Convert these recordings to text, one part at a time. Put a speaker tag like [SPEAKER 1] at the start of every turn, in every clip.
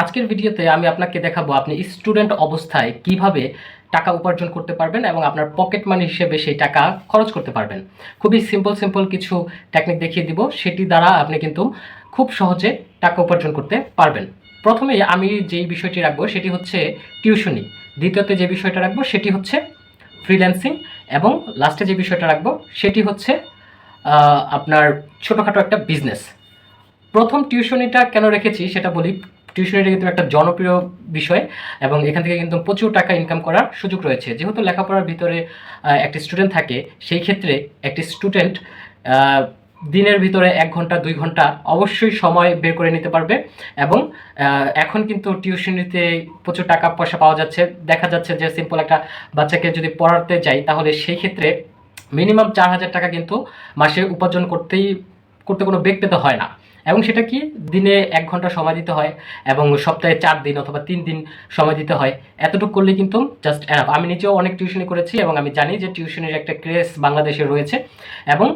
[SPEAKER 1] আজকের ভিডিওতে আমি আপনাকে দেখাবো আপনি স্টুডেন্ট অবস্থায় কীভাবে টাকা উপার্জন করতে পারবেন এবং আপনার পকেট মানি হিসেবে সেই টাকা খরচ করতে পারবেন। খুবই সিম্পল সিম্পল কিছু টেকনিক দেখিয়ে দিব। সেটি দ্বারা আপনি কিন্তু খুব সহজে টাকা উপার্জন করতে পারবেন। প্রথমে আমি যেই বিষয়টি রাখব সেটি হচ্ছে টিউশনি দ্বিতীয়তে যে বিষয়টা রাখব সেটি হচ্ছে ফ্রিল্যান্সিং এবং লাস্টে যে বিষয়টা রাখব সেটি হচ্ছে আপনার ছোটোখাটো একটা বিজনেস প্রথম টিউশনিটা কেন রেখেছি সেটা বলি টিউশনিটা কিন্তু একটা জনপ্রিয় বিষয় এবং এখান থেকে কিন্তু প্রচুর টাকা ইনকাম করার সুযোগ রয়েছে। যেহেতু লেখাপড়ার ভিতরে একটি স্টুডেন্ট থাকে, সেই ক্ষেত্রে একটি স্টুডেন্ট দিনের ভিতরে এক ঘণ্টা, দুই ঘণ্টা অবশ্যই সময় বের করে নিতে পারবে এবং এখন কিন্তু টিউশনিতে প্রচুর টাকা পয়সা পাওয়া যাচ্ছে। দেখা যাচ্ছে যে সিম্পল একটা বাচ্চাকে যদি পড়াতে যাই, তাহলে সেই ক্ষেত্রে মিনিমাম চার হাজার টাকা কিন্তু মাসে উপার্জন করতেই, করতে কোনো বেগ পেতে হয় না। এবং সেটা কি? দিনে এক ঘণ্টা সময় দিতে হয় এবং সপ্তাহে চার দিন অথবা তিন দিন সময় দিতে হয়। এতটুকু করলে কিন্তু জাস্ট অ্যানাফ আমি নিজেও অনেক টিউশনি করেছি এবং আমি জানি যে টিউশনির একটা ক্রেস বাংলাদেশে রয়েছে এবং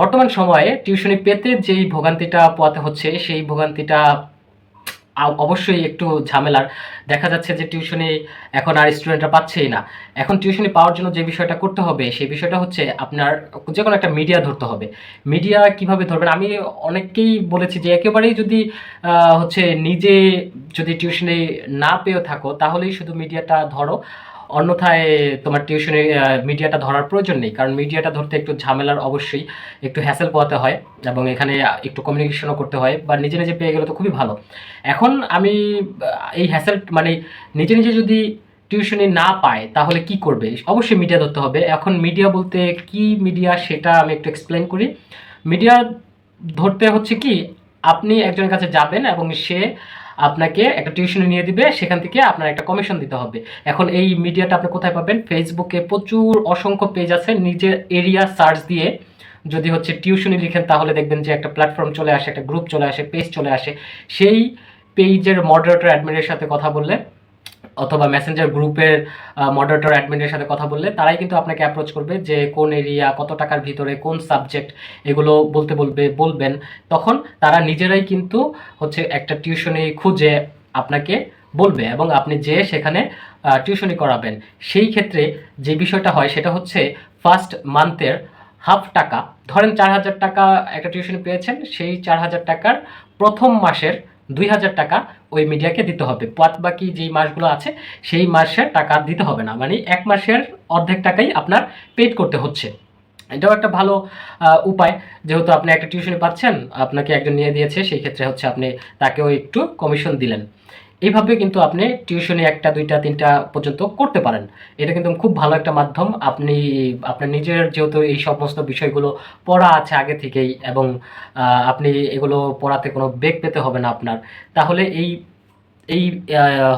[SPEAKER 1] বর্তমান সময়ে টিউশনি পেতে যেই ভোগান্তিটা পোয়াতে হচ্ছে, সেই ভোগান্তিটা অবশ্যই একটু ঝামেলার। দেখা যাচ্ছে যে টিউশনি এখন আর স্টুডেন্টরা পাচ্ছেই না। এখন টিউশনি পাওয়ার জন্য যে বিষয়টা করতে হবে, সেই বিষয়টা হচ্ছে আপনার যে কোনো একটা মিডিয়া ধরতে হবে। মিডিয়া কীভাবে ধরবেন? আমি অনেককেই বলেছি যে একেবারেই যদি হচ্ছে নিজে যদি টিউশনে না পেয়েও থাকো, তাহলেই শুধু মিডিয়াটা ধরো। অন্যথায় তোমার টিউশনে মিডিয়াটা ধরার প্রয়োজন নেই। কারণ মিডিয়াটা ধরতে একটু ঝামেলার অবশ্যই একটু হ্যাসেল পোয়াতে হয় এবং এখানে একটু কমিউনিকেশনও করতে হয় বা নিজে নিজে পেয়ে গেলে তো খুবই ভালো। এখন আমি এই হ্যাসেল মানে নিজে নিজে যদি টিউশনি না পায়, তাহলে কি করবে? অবশ্যই মিডিয়া ধরতে হবে। এখন মিডিয়া বলতে কি মিডিয়া সেটা আমি একটু এক্সপ্লেন করি। মিডিয়া ধরতে হচ্ছে কি, আপনি একজনের কাছে যাবেন এবং সে আপনাকে একটা টিউশনে নিয়ে দিবে, সেখান থেকে আপনার একটা কমিশন দিতে হবে। এখন এই মিডিয়াটা আপনি কোথায় পাবেন? ফেসবুকে প্রচুর অসংখ্য পেজ আছে, নিজের এরিয়া সার্চ দিয়ে যদি হচ্ছে টিউশনি লিখেন, তাহলে দেখবেন যে একটা প্ল্যাটফর্ম চলে আসে, একটা গ্রুপ চলে আসে পেজ চলে আসে। সেই পেজের মডারেটর অ্যাডমিনের সাথে কথা বললে অথবা মেসেঞ্জার গ্রুপের মডারেটর অ্যাডমিনের সাথে কথা বললে তারাই কিন্তু আপনাকে অ্যাপ্রোচ করবে যে কোন এরিয়া কত টাকার ভিতরে, কোন সাবজেক্ট এগুলো বলতে বলবে, বলবেন। তখন তারা নিজেরাই কিন্তু হচ্ছে একটা টিউশনি খুঁজে আপনাকে বলবে এবং আপনি যে সেখানে টিউশনি করাবেন। সেই ক্ষেত্রে যে বিষয়টা হয় সেটা হচ্ছে ফার্স্ট মান্থের হাফ টাকা। ধরেন চার হাজার টাকা একটা টিউশনি পেয়েছেন, সেই চার হাজার টাকার প্রথম মাসের দুই হাজার টাকা ওই মিডিয়াকে দিতে হবে। পথ বাকি যেই মাসগুলো আছে, সেই মাসের টাকা দিতে হবে না। মানে এক মাসের অর্ধেক টাকাই আপনার পেড করতে হচ্ছে। এটাও একটা ভালো উপায়। যেহেতু আপনি একটা টিউশন পাচ্ছেন, আপনাকে একজন নিয়ে দিয়েছে, সেই ক্ষেত্রে হচ্ছে আপনি তাকেও একটু কমিশন দিলেন। এইভাবে কিন্তু আপনি টিউশনি একটা, দুইটা, তিনটা পর্যন্ত করতে পারেন। এটা কিন্তু খুব ভালো একটা মাধ্যম। আপনি আপনার নিজের যেহেতু এই সমস্ত বিষয়গুলো পড়া আছে আগে থেকেই এবং আপনি এগুলো পড়াতে কোনো বেগ পেতে হবে না আপনার, তাহলে এই এই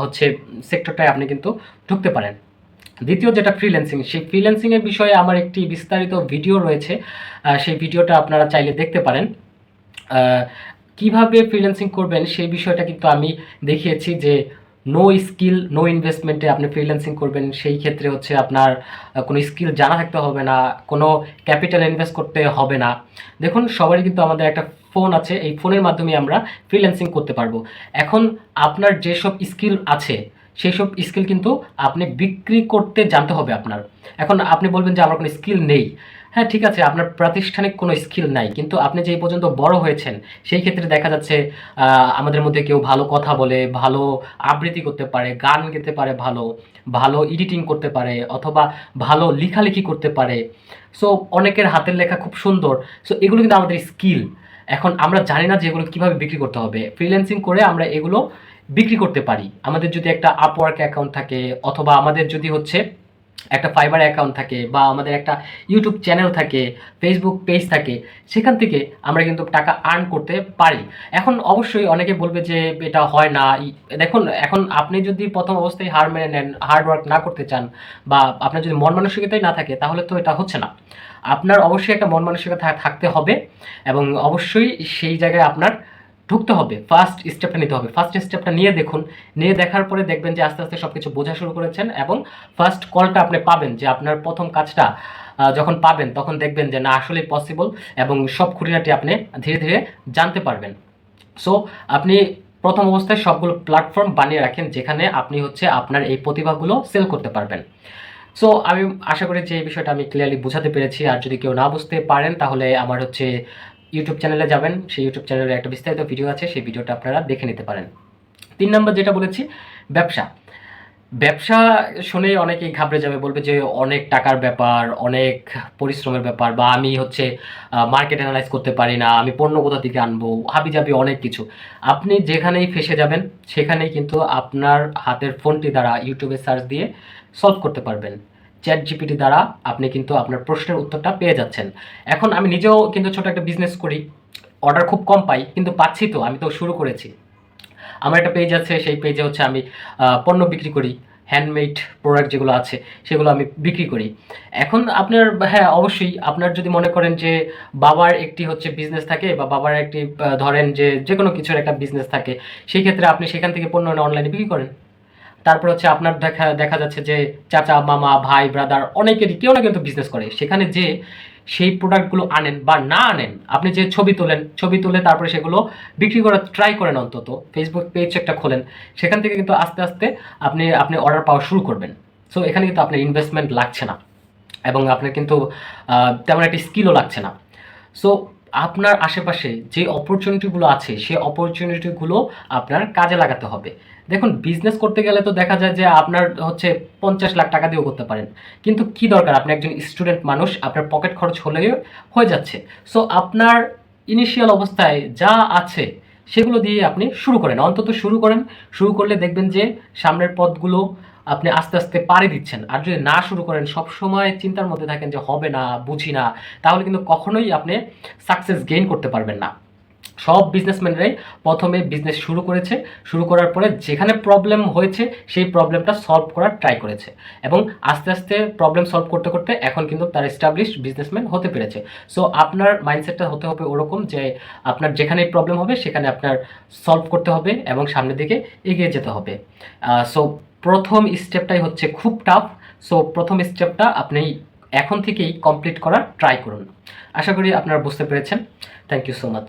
[SPEAKER 1] হচ্ছে সেক্টরটায় আপনি কিন্তু ঢুকতে পারেন। দ্বিতীয় যেটা ফ্রিল্যান্সিং সেই ফ্রিল্যান্সিংয়ের বিষয়ে আমার একটি বিস্তারিত ভিডিও রয়েছে। সেই ভিডিওটা আপনারা চাইলে দেখতে পারেন। কীভাবে ফ্রিল্যান্সিং করবেন সেই বিষয়টা কিন্তু আমি দেখিয়েছি যে নো স্কিল নো ইনভেস্টমেন্টে আপনি ফ্রিল্যান্সিং করবেন। সেই ক্ষেত্রে হচ্ছে আপনার কোনো স্কিল জানা থাকতে হবে না, কোনো ক্যাপিটাল ইনভেস্ট করতে হবে না। দেখুন, সবারই কিন্তু আমাদের একটা ফোন আছে, এই ফোনের মাধ্যমে আমরা ফ্রিল্যান্সিং করতে পারব। এখন আপনার যেসব স্কিল আছে সেই সব স্কিল কিন্তু আপনি বিক্রি করতে জানতে হবে আপনার। এখন আপনি বলবেন যে আমার কোনো স্কিল নেই। হ্যাঁ ঠিক আছে, আপনার প্রাতিষ্ঠানিক কোনো স্কিল নাই, কিন্তু আপনি যেই পর্যন্ত বড় হয়েছেন, সেই ক্ষেত্রে দেখা যাচ্ছে আমাদের মধ্যে কেউ ভালো কথা বলে, ভালো আবৃত্তি করতে পারে, গান গেতে পারে ভালো ভালো এডিটিং করতে পারে, অথবা ভালো লেখালেখি করতে পারে। সো অনেকের হাতের লেখা খুব সুন্দর। সো এগুলো কিন্তু আমাদের স্কিল এখন আমরা জানি না যে এগুলো কীভাবে বিক্রি করতে হবে। ফ্রিল্যান্সিং করে আমরা এগুলো বিক্রি করতে পারি। আমাদের যদি একটা আপওয়ার্ক অ্যাকাউন্ট থাকে, অথবা আমাদের যদি হচ্ছে একটা ফাইবার অ্যাকাউন্ট থাকে বা আমাদের একটা ইউটিউব চ্যানেল থাকে ফেসবুক পেজ থাকে, সেখান থেকে আমরা কিন্তু টাকা আর্ন করতে পারি। এখন অবশ্যই অনেকে বলবে যে এটা হয় না। দেখুন, এখন আপনি যদি প্রথম অবস্থায় হার মেনে নেন হার্ড ওয়ার্ক না করতে চান বা আপনার যদি মন মানসিকতাই না থাকে, তাহলে তো এটা হচ্ছে না। আপনার অবশ্যই একটা মন মানসিকতা থাকতে হবে এবং অবশ্যই সেই জায়গায় আপনার ঢুকতে হবে ফার্স্ট স্টেপটা নিতে হবে। ফার্স্ট স্টেপটা নিয়ে দেখুন, নিয়ে দেখার পরে দেখবেন যে আস্তে আস্তে সব কিছু বোঝা শুরু করেছেন এবং ফার্স্ট কলটা আপনি পাবেন যে আপনার প্রথম কাজটা যখন পাবেন তখন দেখবেন যে না, আসলেই পসিবল এবং সব খুঁটিনাটি আপনি ধীরে ধীরে জানতে পারবেন। সো আপনি প্রথম অবস্থায় সবগুলো প্ল্যাটফর্ম বানিয়ে রাখেন যেখানে আপনি হচ্ছে আপনার এই প্রতিভাগুলো সেল করতে পারবেন। সো আমি আশা করি যে এই বিষয়টা আমি ক্লিয়ারলি বোঝাতে পেরেছি। আর যদি কেউ না বুঝতে পারেন, তাহলে আমার হচ্ছে ইউটিউব চ্যানেলে যাবেন, সেই ইউটিউব চ্যানেলে একটা বিস্তারিত ভিডিও আছে, সেই ভিডিওটা আপনারা দেখে নিতে পারেন। তিন নম্বর যেটা বলেছি, ব্যবসা। ব্যবসা শুনে অনেকেই ঘাবড়ে যাবে, বলবে যে অনেক টাকার ব্যাপার, অনেক পরিশ্রমের ব্যাপার, বা আমি হচ্ছে মার্কেট অ্যানালাইজ করতে পারি না, আমি পণ্য কোথা থেকে আনব হাবি যাবি অনেক কিছু। আপনি যেখানেই ফেসে যাবেন, সেখানেই কিন্তু আপনার হাতের ফোনটি দ্বারা ইউটিউবে সার্চ দিয়ে সলভ করতে পারবেন। চ্যাট জিপিটি দ্বারা আপনি কিন্তু আপনার প্রশ্নের উত্তরটা পেয়ে যাচ্ছেন। এখন আমি নিজেও কিন্তু ছোট একটা বিজনেস করি অর্ডার খুব কম পাই, কিন্তু পাচ্ছি তো, আমি তো শুরু করেছি। আমার একটা পেজ আছে, সেই পেজে হচ্ছে আমি পণ্য বিক্রি করি হ্যান্ডমেড প্রোডাক্ট যেগুলো আছে, সেগুলো আমি বিক্রি করি। এখন আপনার হ্যাঁ অবশ্যই আপনার যদি মনে করেন যে বাবার একটি হচ্ছে বিজনেস থাকে বা বাবার একটি ধরেন যে যে কোনো কিছুর একটা বিজনেস থাকে, সেই ক্ষেত্রে আপনি সেখান থেকে পণ্য অনলাইনে বিক্রি করেন। তারপর হচ্ছে আপনার দেখা দেখা যাচ্ছে যে চাচা, মামা, ভাই ব্রাদার অনেকেরই কেউ না কিন্তু বিজনেস করে। সেখানে যে সেই প্রোডাক্টগুলো আনেন বা না আনেন, আপনি যে ছবি তোলেন, ছবি তুলে তারপরে সেগুলো বিক্রি করার ট্রাই করেন অন্তত ফেসবুক পেজ একটা খোলেন, সেখান থেকে কিন্তু আস্তে আস্তে আপনি আপনি অর্ডার পাওয়া শুরু করবেন। সো এখানে কিন্তু আপনার ইনভেস্টমেন্ট লাগছে না এবং আপনার কিন্তু তেমন একটি স্কিলও লাগছে না। সো আপনার আশেপাশে যে অপরচুনিটিগুলো আছে সেই অপরচুনিটিগুলো আপনার কাজে লাগাতে হবে। দেখুন বিজনেস করতে গেলে তো দেখা যায় যে আপনার হচ্ছে পঞ্চাশ লাখ টাকা দিয়েও করতে পারেন। কিন্তু কি দরকার? আপনি একজন স্টুডেন্ট মানুষ, আপনার পকেট খরচ হলেও হয়ে যাচ্ছে। সো আপনার ইনিশিয়াল অবস্থায় যা আছে, সেগুলো দিয়ে আপনি শুরু করেন। অন্তত শুরু করেন। শুরু করলে দেখবেন যে সামনের পথগুলো আপনি আস্তে আস্তে পাড়ি দিচ্ছেন। আর যদি না শুরু করেন সব সময় চিন্তার মধ্যে থাকেন যে হবে না, বুঝি না, তাহলে কিন্তু কখনোই আপনি সাকসেস গেইন করতে পারবেন না। সব বিজনেসম্যানরাই প্রথমে বিজনেস শুরু করেছে। শুরু করার পরে যেখানে প্রবলেম হয়েছে, সেই প্রবলেমটা সলভ করার ট্রাই করেছে। এবং আস্তে আস্তে প্রবলেম সলভ করতে করতে এখন কিন্তু তার এস্টাবলিশড বিজনেসম্যান হতে পেরেছে। সো আপনার মাইন্ডসেটটা হতে হবে ওরকম যে আপনার যেখানেই প্রবলেম হবে, সেখানে আপনার সলভ করতে হবে এবং সামনের দিকে এগিয়ে যেতে হবে। সো প্রথম স্টেপটাই হচ্ছে খুব টাফ সো প্রথম স্টেপটা আপনি এখন থেকেই কমপ্লিট করার ট্রাই করুন। আশা করি আপনারা বুঝতে পেরেছেন। Thank you so much